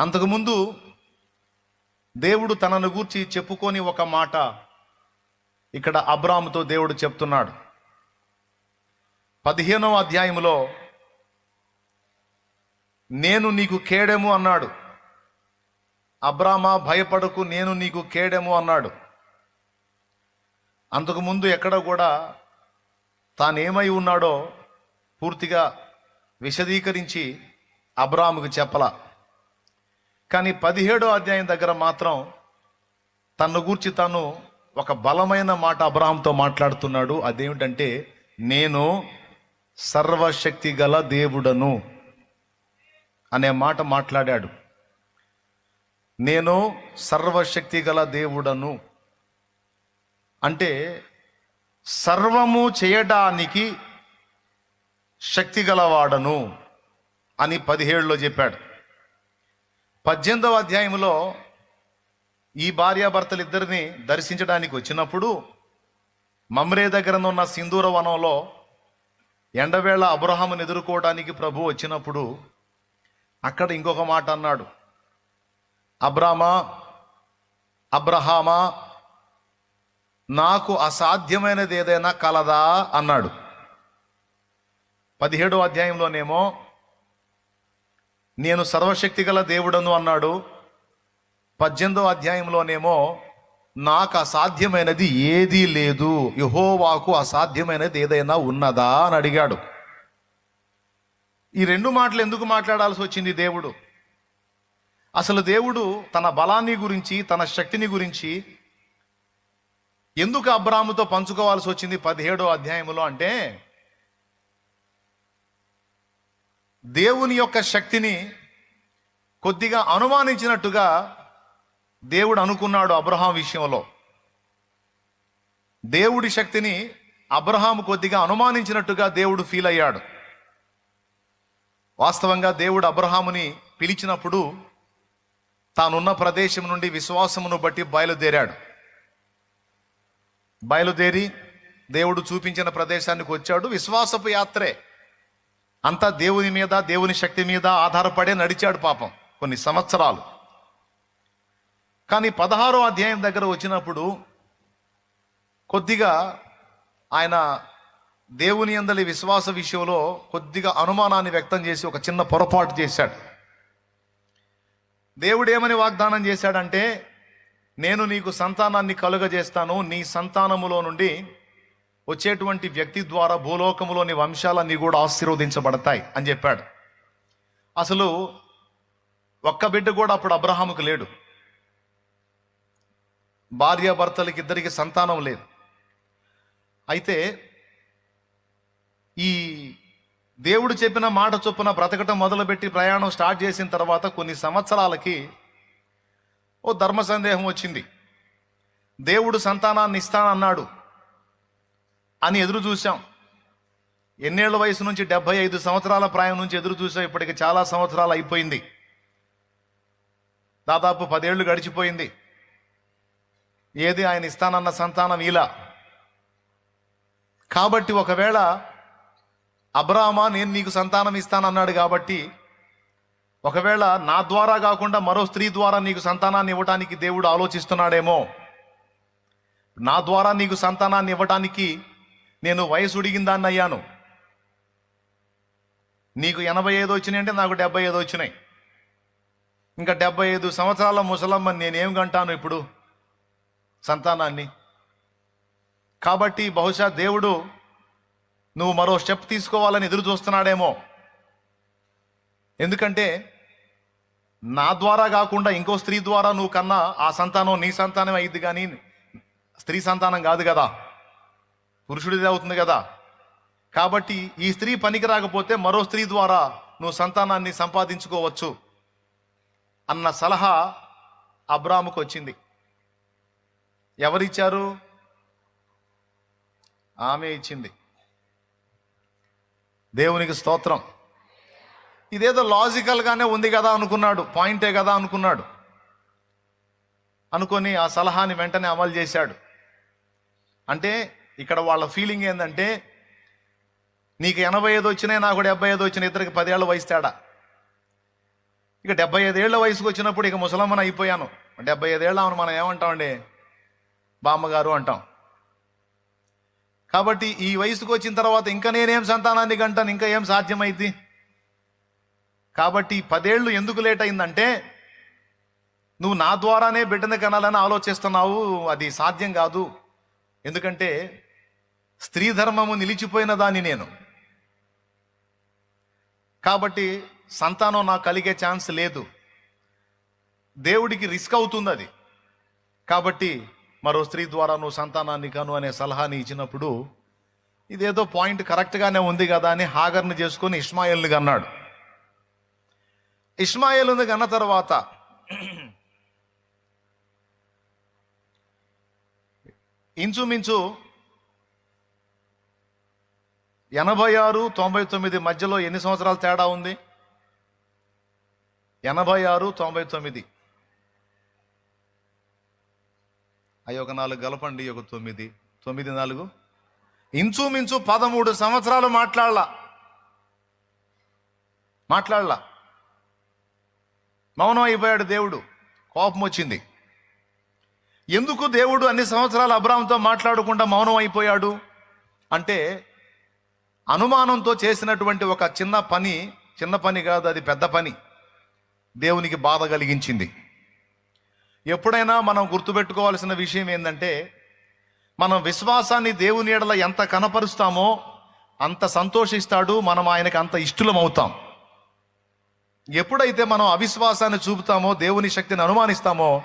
అంతకుముందు దేవుడు తనను గూర్చి చెప్పుకొని ఒక మాట ఇక్కడ అబ్రాముతో దేవుడు చెప్తున్నాడు. పదిహేనవ అధ్యాయములో నేను నీకు కేడెము అన్నాడు. అబ్రామా భయపడకు నేను నీకు కేడెము అన్నాడు. అంతకుముందు ఎక్కడ కూడా తానేమై ఉన్నాడో పూర్తిగా విశదీకరించి అబ్రాముకు చెప్పలా. కానీ పదిహేడో అధ్యాయం దగ్గర మాత్రం తన్ను గూర్చి తను ఒక బలమైన మాట అబ్రాహాంతో మాట్లాడుతున్నాడు. అదేమిటంటే నేను సర్వశక్తి గల దేవుడను అనే మాట మాట్లాడాడు. నేను సర్వశక్తి గల దేవుడను అంటే సర్వము చేయడానికి శక్తి గలవాడను అని పదిహేడులో చెప్పాడు. పద్దెనిమిదవ అధ్యాయంలో ఈ భార్యాభర్తలు ఇద్దరిని దర్శించడానికి వచ్చినప్పుడు మమ్రే దగ్గర ఉన్న సింధూర వనంలో ఎండవేళ అబ్రహామును ఎదుర్కోవడానికి ప్రభు వచ్చినప్పుడు అక్కడ ఇంకొక మాట అన్నాడు. అబ్రామా అబ్రహామా నాకు అసాధ్యమైనది ఏదైనా కలదా అన్నాడు. పదిహేడో అధ్యాయంలోనేమో నేను సర్వశక్తి గల దేవుడను అన్నాడు. పద్దెనిమిదో అధ్యాయంలోనేమో నాకు అసాధ్యమైనది ఏదీ లేదు. యహోవాకు అసాధ్యమైనది ఏదైనా ఉన్నదా అని అడిగాడు. ఈ రెండు మాటలు ఎందుకు మాట్లాడాల్సి వచ్చింది దేవుడు? అసలు దేవుడు తన బలాన్ని గురించి తన శక్తిని గురించి ఎందుకు అబ్రాముతో పంచుకోవాల్సి వచ్చింది పదిహేడో అధ్యాయంలో అంటే దేవుని యొక్క శక్తిని కొద్దిగా అనుమానించినట్టుగా దేవుడు అనుకున్నాడు అబ్రహాం విషయంలో. దేవుడి శక్తిని అబ్రహాం కొద్దిగా అనుమానించినట్టుగా దేవుడు ఫీల్ అయ్యాడు. వాస్తవంగా దేవుడు అబ్రహాముని పిలిచినప్పుడు తానున్న ప్రదేశం నుండి విశ్వాసమును బట్టి బయలుదేరాడు. బయలుదేరి దేవుడు చూపించిన ప్రదేశానికి వచ్చాడు. విశ్వాసపు యాత్రే. అంతా దేవుని మీద దేవుని శక్తి మీద ఆధారపడే నడిచాడు పాపం కొన్ని సంవత్సరాలు. కానీ పదహారో అధ్యాయం దగ్గర వచ్చినప్పుడు కొద్దిగా ఆయన దేవుని అందలి విశ్వాస విషయంలో కొద్దిగా అనుమానాన్ని వ్యక్తం చేసి ఒక చిన్న పొరపాటు చేశాడు. దేవుడు ఏమని వాగ్దానం చేశాడంటే నేను నీకు సంతానాన్ని కలుగజేస్తాను నీ సంతానములో నుండి వచ్చేటువంటి వ్యక్తి ద్వారా భూలోకములోని వంశాలన్నీ కూడా ఆశీర్వదించబడతాయి అని చెప్పాడు. అసలు ఒక్క బిడ్డ కూడా అప్పుడు అబ్రహాముకు లేడు. భార్యాభర్తలకి ఇద్దరికి సంతానం లేదు. అయితే ఈ దేవుడు చెప్పిన మాట చొప్పున బ్రతకటం మొదలుపెట్టి ప్రయాణం స్టార్ట్ చేసిన తర్వాత కొన్ని సంవత్సరాలకి ఓ ధర్మ సందేహం వచ్చింది. దేవుడు సంతానాన్ని ఇస్తానన్నాడు. అని ఎదురు చూసాం ఎన్నేళ్ళ వయసు నుంచి డెబ్బై ఐదు సంవత్సరాల ప్రాయం నుంచి ఎదురు చూసాం ఇప్పటికి చాలా సంవత్సరాలు అయిపోయింది. దాదాపు పదేళ్ళు గడిచిపోయింది. ఏది ఆయన ఇస్తానన్న సంతానం ఇలా. కాబట్టి ఒకవేళ అబ్రామా నేను నీకు సంతానం ఇస్తానన్నాడు కాబట్టి ఒకవేళ నా ద్వారా కాకుండా మరో స్త్రీ ద్వారా నీకు సంతానాన్ని ఇవ్వటానికి దేవుడు ఆలోచిస్తున్నాడేమో. నా ద్వారా నీకు సంతానాన్ని ఇవ్వటానికి నేను వయసు ఉడిగిందాన్ని అయ్యాను నీకు ఎనభై ఐదు వచ్చినాయి అంటే నాకు డెబ్బై ఐదు వచ్చినాయి. ఇంకా డెబ్బై ఐదు సంవత్సరాల ముసలమ్మ నేనేం కంటాను ఇప్పుడు? సంతానాన్ని. కాబట్టి బహుశా దేవుడు నువ్వు మరో స్టెప్ తీసుకోవాలని ఎదురు చూస్తున్నాడేమో. ఎందుకంటే నా ద్వారా కాకుండా ఇంకో స్త్రీ ద్వారా నువ్వు కన్నా ఆ సంతానం నీ సంతానం అయింది కానీ స్త్రీ సంతానం కాదు కదా. పురుషుడిది అవుతుంది కదా? కాబట్టి ఈ స్త్రీ పనికి రాకపోతే మరో స్త్రీ ద్వారా నువ్వు సంతానాన్ని సంపాదించుకోవచ్చు అన్న సలహా అబ్రాముకు వచ్చింది. ఎవరిచ్చారు? ఆమె ఇచ్చింది. దేవునికి స్తోత్రం. ఇదేదో లాజికల్గానే ఉంది కదా అనుకున్నాడు పాయింటే కదా అనుకున్నాడు. అనుకొని ఆ సలహాని వెంటనే అమలు చేశాడు. అంటే ఇక్కడ వాళ్ళ ఫీలింగ్ ఏంటంటే నీకు ఎనభై ఐదు వచ్చినాయి నాకు డెబ్బై ఐదు వచ్చిన ఇద్దరికి పదేళ్ళ వయసు తేడా. ఇక డెబ్బై ఐదేళ్ళ వయసుకు వచ్చినప్పుడు ఇక ముసలమ్మన అయిపోయాను. డెబ్బై ఐదేళ్ళ ఆమెను మనం ఏమంటామండి? బామ్మగారు అంటాం. కాబట్టి ఈ వయసుకు వచ్చిన తర్వాత ఇంకా నేనేం సంతానాన్ని కంటాను? ఇంకా ఏం సాధ్యమైంది కాబట్టి పదేళ్ళు ఎందుకు లేట్ అయిందంటే నువ్వు నా ద్వారానే బిడ్డను కనాలని ఆలోచిస్తున్నావు అది సాధ్యం కాదు. ఎందుకంటే స్త్రీ ధర్మము నిలిచిపోయిన దాన్ని నేను. కాబట్టి సంతానం నాకు కలిగే ఛాన్స్ లేదు. దేవుడికి రిస్క్ అవుతుంది అది కాబట్టి మరో స్త్రీ ద్వారా నువ్వు సంతానాన్ని కను అనే సలహాని ఇచ్చినప్పుడు ఇదేదో పాయింట్ కరెక్ట్గానే ఉంది కదా అని హాగర్ని చేసుకొని ఇస్మాయిల్ని కన్నాడు. ఇస్మాయిల్ని కన్న తర్వాత ఇంచుమించు ఎనభై ఆరు తొంభై తొమ్మిది మధ్యలో ఎన్ని సంవత్సరాల తేడా ఉంది? ఎనభై ఆరు తొంభై తొమ్మిది అవి ఒక నాలుగు గలపండి ఒక తొమ్మిది. తొమ్మిది నాలుగు. ఇంచుమించు పదమూడు సంవత్సరాలు మాట్లాడలా. మాట్లాడలా. మౌనం అయిపోయాడు దేవుడు. కోపం వచ్చింది. ఎందుకు దేవుడు అన్ని సంవత్సరాలు అబ్రామ్తో మాట్లాడకుండా మౌనం అయిపోయాడు? అంటే అనుమానంతో చేసినటువంటి ఒక చిన్న పని చిన్న పని కాదు అది పెద్ద పని. దేవునికి బాధ కలిగించింది. ఎప్పుడైనా మనం గుర్తుపెట్టుకోవాల్సిన విషయం ఏంటంటే మనం విశ్వాసాన్ని దేవుని ఎడల ఎంత కనపరుస్తామో అంత సంతోషిస్తాడు మనం ఆయనకు అంత ఇష్టలం అవుతాం ఎప్పుడైతే మనం అవిశ్వాసాన్ని చూపుతామో దేవుని శక్తిని అనుమానిస్తామో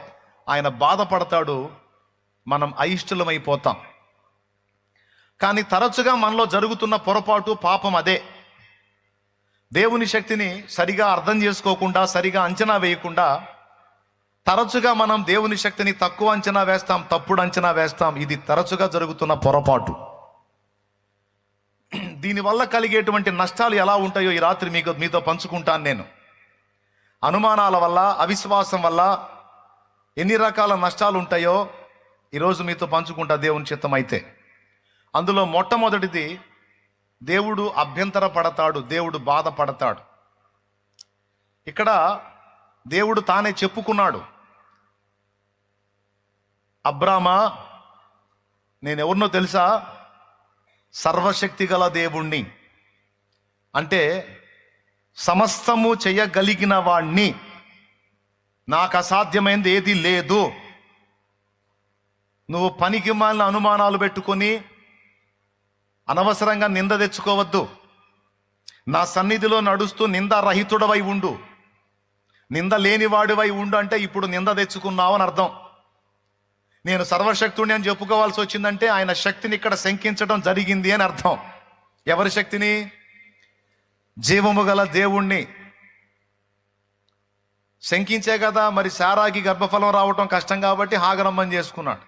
ఆయన బాధపడతాడు మనం అయిష్టలమైపోతాం. కానీ తరచుగా మనలో జరుగుతున్న పొరపాటు పాపం అదే. దేవుని శక్తిని సరిగా అర్థం చేసుకోకుండా సరిగా అంచనా వేయకుండా తరచుగా మనం దేవుని శక్తిని తక్కువ అంచనా వేస్తాం తప్పుడు అంచనా వేస్తాం. ఇది తరచుగా జరుగుతున్న పొరపాటు. దీనివల్ల కలిగేటువంటి నష్టాలు ఎలా ఉంటాయో ఈ రాత్రి మీకు మీతో పంచుకుంటాను నేను. అనుమానాల వల్ల అవిశ్వాసం వల్ల ఎన్ని రకాల నష్టాలు ఉంటాయో ఈరోజు మీతో పంచుకుంటా దేవుని చిత్తం అయితే. అందులో మొట్టమొదటిది దేవుడు అభ్యంతర పడతాడు దేవుడు బాధపడతాడు. ఇక్కడ దేవుడు తానే చెప్పుకున్నాడు. అబ్రామా నేను ఎవరినో తెలుసా? సర్వశక్తి గల దేవుణ్ణి. అంటే సమస్తము చేయగలిగిన వాణ్ణి. నాకు అసాధ్యమైనది ఏది లేదు. నువ్వు పనికి మాలిన అనుమానాలు పెట్టుకొని అనవసరంగా నింద తెచ్చుకోవద్దు. నా సన్నిధిలో నడుస్తూ నింద రహితుడవై ఉండు. నింద లేనివాడివై ఉండు అంటే ఇప్పుడు నింద తెచ్చుకున్నావు అని అర్థం. నేను సర్వశక్తుడిని అని చెప్పుకోవాల్సి వచ్చిందంటే ఆయన శక్తిని ఇక్కడ శంకించడం జరిగింది అని అర్థం. ఎవరి శక్తిని? జీవము గల దేవుణ్ణి. శంకించే కదా మరి సారాకి గర్భఫలం రావటం కష్టం కాబట్టి హాగరంభం చేసుకున్నాడు.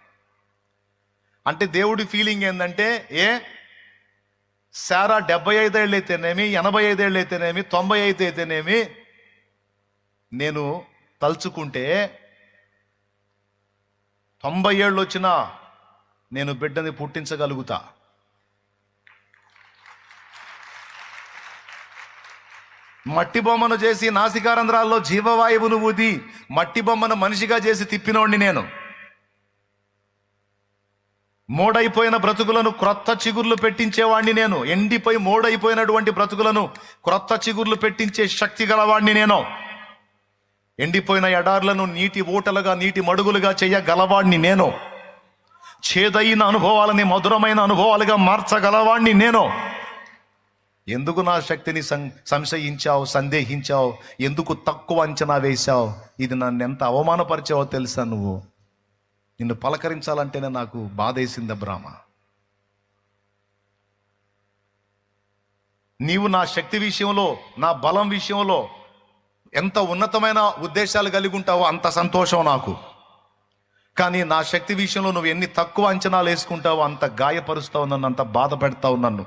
అంటే దేవుడి ఫీలింగ్ ఏంటంటే ఏ? సారా డెబ్బై ఐదేళ్ళు అయితేనేమి ఎనభై ఐదేళ్ళు అయితేనేమి తొంభై ఐదు అయితేనేమి నేను తలుచుకుంటే తొంభై ఏళ్ళు వచ్చినా నేను బిడ్డని పుట్టించగలుగుతా. మట్టి బొమ్మను చేసి నాసికారంధ్రాల్లో జీవవాయువును ఊది మట్టి బొమ్మను మనిషిగా చేసి తిప్పినోడిని నేను. మోడైపోయిన బ్రతుకులను క్రొత్త చిగుర్లు పెట్టించేవాడిని నేను. ఎండిపోయి మోడైపోయినటువంటి బ్రతుకులను క్రొత్త చిగుర్లు పెట్టించే శక్తి గలవాణ్ణి నేను. ఎండిపోయిన ఎడార్లను నీటి ఊటలుగా నీటి మడుగులుగా చేయగలవాణ్ణి నేను. చేదైన అనుభవాలని మధురమైన అనుభవాలుగా మార్చగలవాణ్ణి నేను. ఎందుకు నా శక్తిని సం సంశయించావు సందేహించావు? ఎందుకు తక్కువ అంచనా వేశావు? ఇది నన్ను ఎంత అవమానపరిచావో తెలుసా నువ్వు? నిన్ను పలకరించాలంటేనే నాకు బాధేసింది అబ్రామ నీవు నా శక్తి విషయంలో నా బలం విషయంలో ఎంత ఉన్నతమైన ఉద్దేశాలు కలిగి ఉంటావో అంత సంతోషం నాకు. కానీ నా శక్తి విషయంలో నువ్వు ఎన్ని తక్కువ అంచనాలు వేసుకుంటావో అంత గాయపరుస్తావు నన్ను అంత బాధ పెడతావు నన్ను.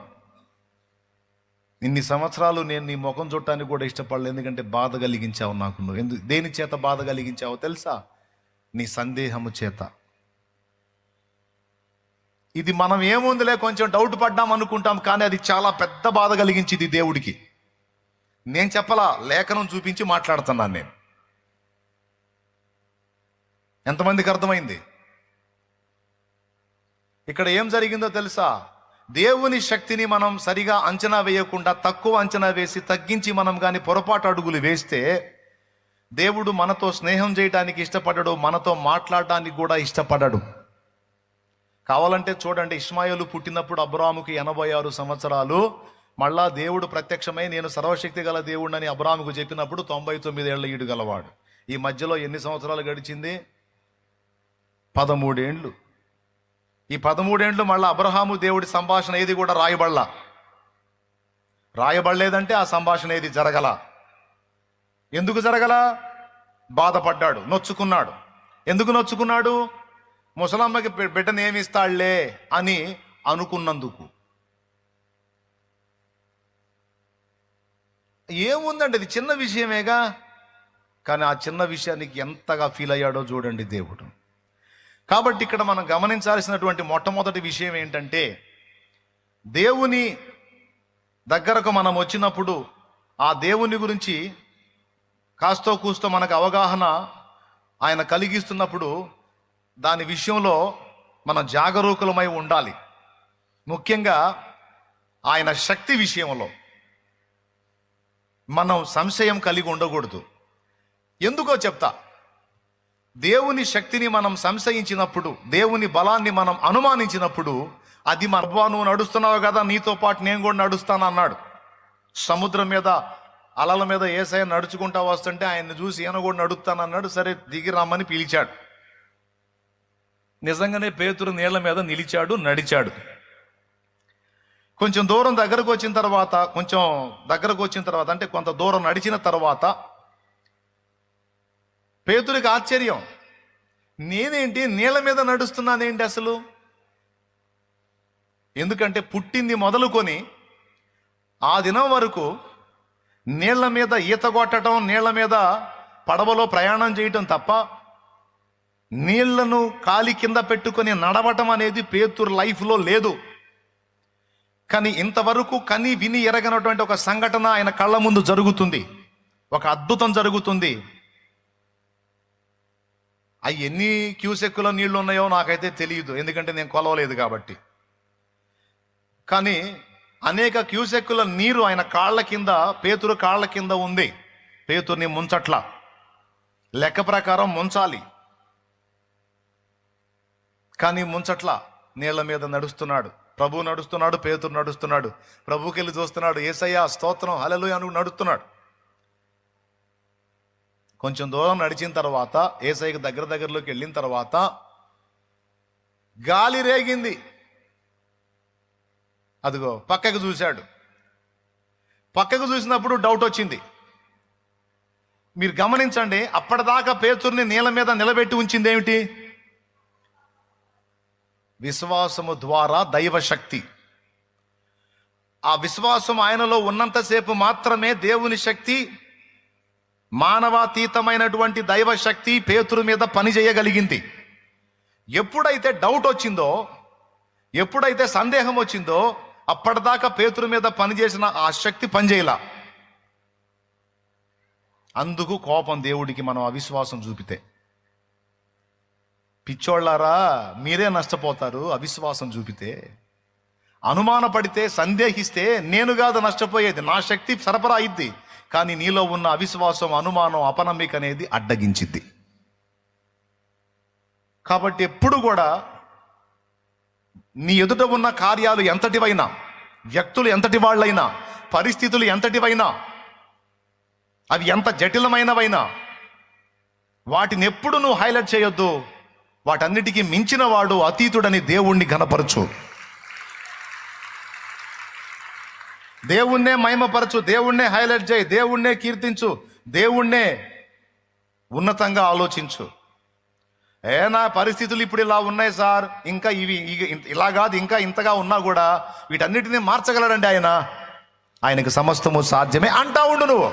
ఇన్ని సంవత్సరాలు నేను నీ ముఖం చూడటానికి కూడా ఇష్టపడలేదు ఎందుకంటే బాధ కలిగించావు నాకు నువ్వు. ఎందుకు దేని చేత బాధ కలిగించావో తెలుసా? నీ సందేహము చేత. ఇది మనం ఏముందిలే కొంచెం డౌట్ పడ్డాం అనుకుంటాం కానీ అది చాలా పెద్ద బాధ కలిగించింది దేవుడికి. నేను చెప్పలా లేఖనం చూపించి మాట్లాడుతున్నాను నేను. ఎంతమందికి అర్థమైంది? ఇక్కడ ఏం జరిగిందో తెలుసా? దేవుని శక్తిని మనం సరిగా అంచనా వేయకుండా తక్కువ అంచనా వేసి తగ్గించి మనం కానీ పొరపాటు అడుగులు వేస్తే దేవుడు మనతో స్నేహం చేయడానికి ఇష్టపడడు మనతో మాట్లాడడానికి కూడా ఇష్టపడడు. కావాలంటే చూడండి ఇస్మాయిలు పుట్టినప్పుడు అబ్రాముకి ఎనభై ఆరు సంవత్సరాలు. మళ్ళా దేవుడు ప్రత్యక్షమై నేను సర్వశక్తి గల దేవుడిని అబ్రాముకు చెప్పినప్పుడు తొంభై తొమ్మిది ఏళ్ళ ఈడు గలవాడు. ఈ మధ్యలో ఎన్ని సంవత్సరాలు గడిచింది? పదమూడేండ్లు. ఈ పదమూడేండ్లు మళ్ళీ అబ్రహాము దేవుడి సంభాషణ ఏది కూడా రాయబడలా. రాయబడలేదంటే ఆ సంభాషణ ఏది జరగల. ఎందుకు జరగల? బాధపడ్డాడు నొచ్చుకున్నాడు. ఎందుకు నొచ్చుకున్నాడు? ముసలమ్మకి బి- ఏమిస్తాళ్ళే అని అనుకున్నందుకు. ఏముందండి ఇది చిన్న విషయమేగా? కానీ ఆ చిన్న విషయానికి ఎంతగా ఫీల్ అయ్యాడో చూడండి దేవుడు. కాబట్టి ఇక్కడ మనం గమనించాల్సినటువంటి మొట్టమొదటి విషయం ఏంటంటే దేవుని దగ్గరకు మనం వచ్చినప్పుడు ఆ దేవుని గురించి కాస్తో కూస్తో మనకు అవగాహన ఆయన కలిగిస్తున్నప్పుడు దాని విషయంలో మనం జాగరూకులమై ఉండాలి. ముఖ్యంగా ఆయన శక్తి విషయంలో మనం సంశయం కలిగి ఉండకూడదు. ఎందుకో చెప్తా దేవుని శక్తిని మనం సంశయించినప్పుడు దేవుని బలాన్ని మనం అనుమానించినప్పుడు అది మన నువ్వు నడుస్తున్నావు కదా నీతో పాటు నేను కూడా నడుస్తాను అన్నాడు సముద్రం మీద అలల మీద ఏసయ నడుచుకుంటా వస్తుంటే ఆయన్ని చూసి ఈయన కూడా నడుస్తాను అన్నాడు సరే దిగి రమ్మని పిలిచాడు. నిజంగానే పేతురు నీళ్ళ మీద నిలిచాడు నడిచాడు. కొంచెం దూరం దగ్గరకు వచ్చిన తర్వాత కొంచెం దగ్గరకు వచ్చిన తర్వాత అంటే కొంత దూరం నడిచిన తర్వాత పేతురికి ఆశ్చర్యం. నేనేంటి నీళ్ళ మీద నడుస్తున్నానేంటి అసలు? ఎందుకంటే పుట్టింది మొదలుకొని ఆ దినం వరకు నీళ్ళ మీద ఈత కొట్టడం నీళ్ళ మీద పడవలో ప్రయాణం చేయటం తప్ప నీళ్ళను కాలి కింద పెట్టుకొని నడవటం అనేది పేతురు లైఫ్లో లేదు. కానీ ఇంతవరకు కని విని ఎరగనటువంటి ఒక సంఘటన ఆయన కళ్ళ ముందు జరుగుతుంది. ఒక అద్భుతం జరుగుతుంది. అవి ఎన్ని క్యూసెక్కుల నీళ్ళు ఉన్నాయో నాకైతే తెలియదు. ఎందుకంటే నేను కొలవలేదు కాబట్టి. కానీ అనేక క్యూసెక్కుల నీరు ఆయన కాళ్ళ కింద పేతురు కాళ్ళ కింద ఉంది. పేతుర్ని ముంచట్ల. లెక్క ప్రకారం ముంచాలి. కానీ ముంచట్ల. నీళ్ళ మీద నడుస్తున్నాడు. ప్రభు నడుస్తున్నాడు పేతురు నడుస్తున్నాడు. ప్రభుకి వెళ్ళి చూస్తున్నాడు ఏసయ్య స్తోత్రం హలలు అను నడుస్తున్నాడు. కొంచెం దూరం నడిచిన తర్వాత ఏసైకి దగ్గర దగ్గరలోకి వెళ్ళిన తర్వాత గాలి రేగింది. అదిగో పక్కకు చూశాడు. పక్కకు చూసినప్పుడు డౌట్ వచ్చింది. మీరు గమనించండి అప్పటిదాకా పేతుర్ని నీళ్ళ మీద నిలబెట్టి ఉంచింది ఏమిటి? విశ్వాసము ద్వారా దైవశక్తి. ఆ విశ్వాసం ఆయనలో ఉన్నంతసేపు మాత్రమే దేవుని శక్తి మానవాతీతమైనటువంటి దైవ శక్తి పేతురు మీద పని చేయగలిగింది. ఎప్పుడైతే డౌట్ వచ్చిందో ఎప్పుడైతే సందేహం వచ్చిందో అప్పటిదాకా పేతురు మీద పనిచేసిన ఆ శక్తి పనిచేయలా. అందుకు కోపం దేవుడికి మనం అవిశ్వాసం చూపితే. పిచ్చోళ్ళారా మీరే నష్టపోతారు అవిశ్వాసం చూపితే. అనుమానపడితే సందేహిస్తే నేను కాదు నష్టపోయేది నా శక్తి సరఫరా అయింది కానీ నీలో ఉన్న అవిశ్వాసం అనుమానం అపనమ్మిక అనేది అడ్డగించిద్ది. కాబట్టి ఎప్పుడు కూడా నీ ఎదుట ఉన్న కార్యాలు ఎంతటివైనా వ్యక్తులు ఎంతటి వాళ్ళైనా పరిస్థితులు ఎంతటివైనా అవి ఎంత జటిలమైనవైనా వాటిని ఎప్పుడు నువ్వు హైలైట్ చేయొద్దు. వాటన్నిటికీ మించిన వాడు అతీతుడని దేవుణ్ణి ఘనపరచు. దేవుణ్ణే మహిమపరచు దేవుణ్ణే హైలైట్ చేయి దేవుణ్ణే కీర్తించు దేవుణ్ణే ఉన్నతంగా ఆలోచించు. ఏ నా పరిస్థితులు ఇప్పుడు ఇలా ఉన్నాయి సార్. ఇంకా ఇవి ఇలా కాదు ఇంకా ఇంతగా ఉన్నా కూడా వీటన్నిటిని మార్చగలడండి ఆయన. ఆయనకు సమస్తము సాధ్యమే అంటా ఉండు నువ్వు.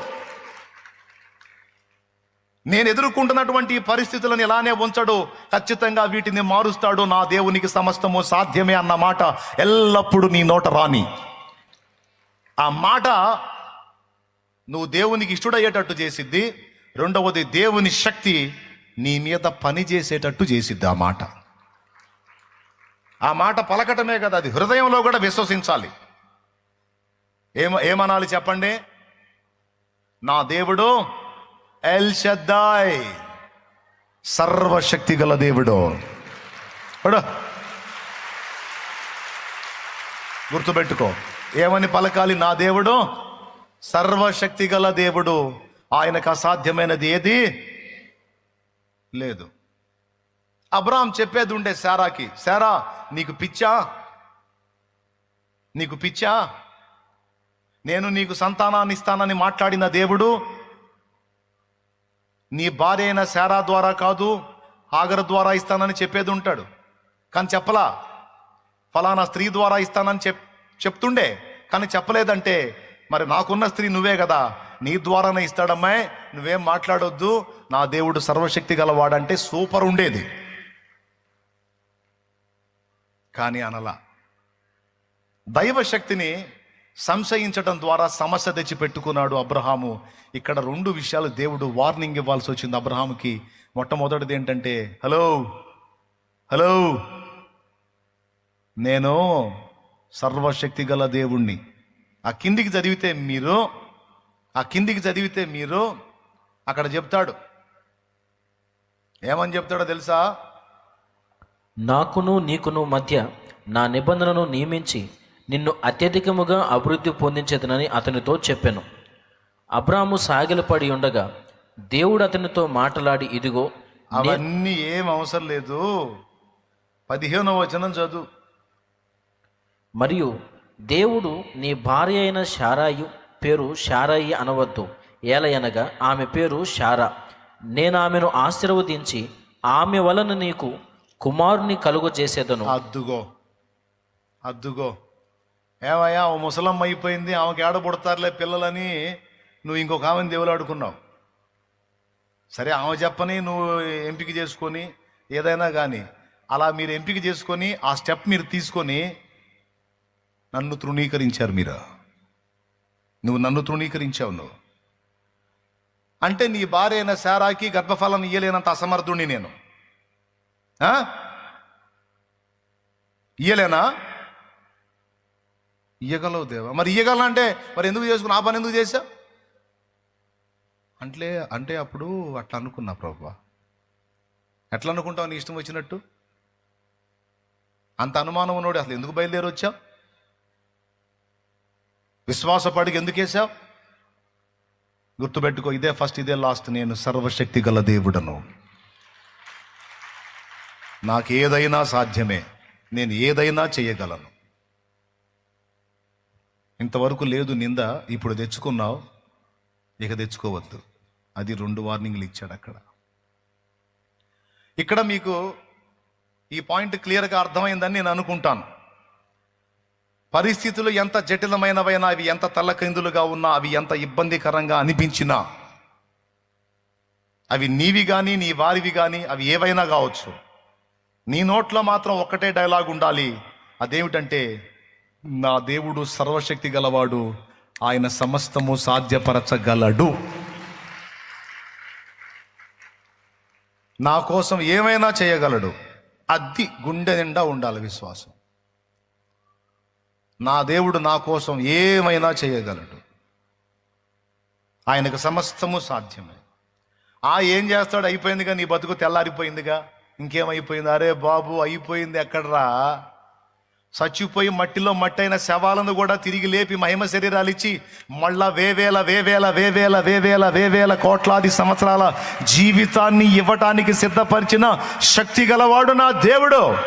నేను ఎదుర్కొంటున్నటువంటి పరిస్థితులను ఇలానే ఉంచడు. ఖచ్చితంగా వీటిని మారుస్తాడు. నా దేవునికి సమస్తము సాధ్యమే అన్న మాట ఎల్లప్పుడూ నీ నోట రాని. ఆ మాట నువ్వు దేవునికి ఇష్టడయ్యేటట్టు చేసిద్ది. రెండవది దేవుని శక్తి నీ మీద పని చేసేటట్టు చేసిద్ది ఆ మాట. ఆ మాట పలకటమే కదా అది హృదయంలో కూడా విశ్వసించాలి. ఏమ ఏమనాలి చెప్పండి? నా దేవుడు ఎల్ షద్దాయ్ సర్వశక్తి గల దేవుడు. గుర్తుపెట్టుకో ఏమని పలకాలి? నా దేవుడు సర్వశక్తి గల దేవుడు. ఆయనకు అసాధ్యమైనది ఏది? లేదు. అబ్రాహం చెప్పేది ఉండే శారాకి శారా నీకు పిచ్చా? నీకు పిచ్చా? నేను నీకు సంతానాన్ని ఇస్తానని మాట్లాడిన దేవుడు నీ భార్య అయిన శారా ద్వారా కాదు ఆగర ద్వారా ఇస్తానని చెప్పేది ఉంటాడు. కానీ చెప్పలా? ఫలానా స్త్రీ ద్వారా ఇస్తానని చెప్ చెప్తుండే. కానీ చెప్పలేదంటే మరి నాకున్న స్త్రీ నువ్వే కదా? నీ ద్వారానే ఇస్తాడమ్మాయి నువ్వేం మాట్లాడొద్దు. నా దేవుడు సర్వశక్తి గలవాడంటే సూపర్ ఉండేది. కానీ అనలా. దైవశక్తిని సంశయించడం ద్వారా సమస్య తెచ్చి పెట్టుకున్నాడు అబ్రహాము. ఇక్కడ రెండు విషయాలు దేవుడు వార్నింగ్ ఇవ్వాల్సి వచ్చింది అబ్రహాముకి. మొట్టమొదటిది ఏంటంటే హలో హలో నేను సర్వశక్తి గల దేవుణ్ణి. ఆ కిందికి చదివితే మీరు ఆ కిందికి చదివితే మీరు అక్కడ చెప్తాడు. ఏమని చెప్తాడో తెలుసా? నాకును నీకును మధ్య నా నిబంధనను నియమించి నిన్ను అత్యధికముగా అభివృద్ధి పొందించేదనని అతనితో చెప్పాను. అబ్రాము సాగిలపడి ఉండగా దేవుడు అతనితో మాట్లాడి ఇదిగో అవన్నీ ఏం అవసరం లేదు. పదిహేనో వచనం చదువు. మరియు దేవుడు నీ భార్య అయిన శారాయి పేరు శారాయి అనవద్దు. ఏలయనగా ఆమె పేరు శారా నేను ఆమెను ఆశీర్వదించి ఆమె వలన నీకు కుమారుని కలుగ చేసేదను అద్దుగో అద్దుగో. ఏమయ్యా ఓ ముసలమ్మ అయిపోయింది ఆమెకి ఏడ పుడతారులే పిల్లలని నువ్వు ఇంకొక ఆమెను దేవులాడుకున్నావు. సరే ఆమె చెప్పని నువ్వు ఎంపిక చేసుకొని ఏదైనా కానీ అలా మీరు ఎంపిక చేసుకొని ఆ స్టెప్ మీరు తీసుకొని నన్ను తృణీకరించారు మీరు? నువ్వు నన్ను తృణీకరించావు నువ్వు. అంటే నీ భార్య అయిన శారాకి గర్భఫలం ఇయ్యలేనంత అసమర్థుణ్ణి నేను. ఇయ్యలేనా? ఇయ్యగలవు దేవా. మరి ఇయ్యగలనంటే మరి ఎందుకు చేసుకున్నా ఆ పని ఎందుకు చేశా అంటే అంటే అప్పుడు అట్లా అనుకున్నా ప్రభు. ఎట్లా అనుకుంటావు? నీ ఇష్టం వచ్చినట్టు? అంత అనుమానం ఉన్నోడు అసలు ఎందుకు బయలుదేరి వచ్చావు విశ్వాసపడికి ఎందుకు వేసావు గుర్తుపెట్టుకో ఇదే ఫస్ట్ ఇదే లాస్ట్ నేను సర్వశక్తి గల దేవుడను. నాకు ఏదైనా సాధ్యమే నేను ఏదైనా చేయగలను. ఇంతవరకు లేదు నింద ఇప్పుడు తెచ్చుకున్నావు ఇక తెచ్చుకోవద్దు. అది రెండు వార్నింగ్లు ఇచ్చాడు అక్కడ. ఇక్కడ మీకు ఈ పాయింట్ క్లియర్గా అర్థమైందని నేను అనుకుంటాను. పరిస్థితులు ఎంత జటిలమైనవైనా అవి ఎంత తల్లకిందులుగా ఉన్నా అవి ఎంత ఇబ్బందికరంగా అనిపించినా అవి నీవి కానీ నీ వారివి కానీ అవి ఏవైనా కావచ్చు. నీ నోట్లో మాత్రం ఒక్కటే డైలాగ్ ఉండాలి. అదేమిటంటే నా దేవుడు సర్వశక్తి గలవాడు ఆయన సమస్తము సాధ్యపరచగలడు. నా కోసం ఏమైనా చేయగలడు. అద్ది గుండె నిండా ఉండాలి విశ్వాసం. నా దేవుడు నా కోసం ఏమైనా చేయగలడు. ఆయనకు సమస్తము సాధ్యమే. ఆ ఏం చేస్తాడు? అయిపోయిందిగా నీ బతుకు తెల్లారిపోయిందిగా? ఇంకేమైపోయింది? అరే బాబు అయిపోయింది ఎక్కడరా? చచ్చిపోయి మట్టిలో మట్టైన శవాలను కూడా తిరిగి లేపి మహిమ శరీరాలు ఇచ్చి మళ్ళా వేవేల వేవేల వేవేల వేవేల వేవేల కోట్లాది సంవత్సరాల జీవితాన్ని ఇవ్వటానికి సిద్ధపరిచిన శక్తి గలవాడు నా దేవుడు.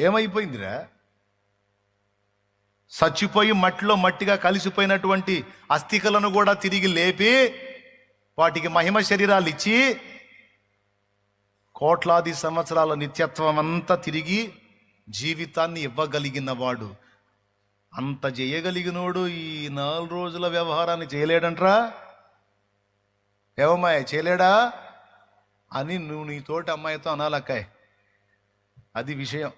ఏమైపోయిందిరా? చచ్చిపోయి మట్టిలో మట్టిగా కలిసిపోయినటువంటి అస్థికలను కూడా తిరిగి లేపి వాటికి మహిమ శరీరాలు ఇచ్చి కోట్లాది సంవత్సరాల నిత్యత్వం అంతా తిరిగి జీవితాన్ని ఇవ్వగలిగిన వాడు. అంత చేయగలిగినోడు ఈ నాలుగు రోజుల వ్యవహారాన్ని చేయలేడంట్రా? ఏమమ్మాయి చేయలేడా? అని నువ్వు నీ తోటి అమ్మాయితో అనాలక్కాయ్. అది విషయం.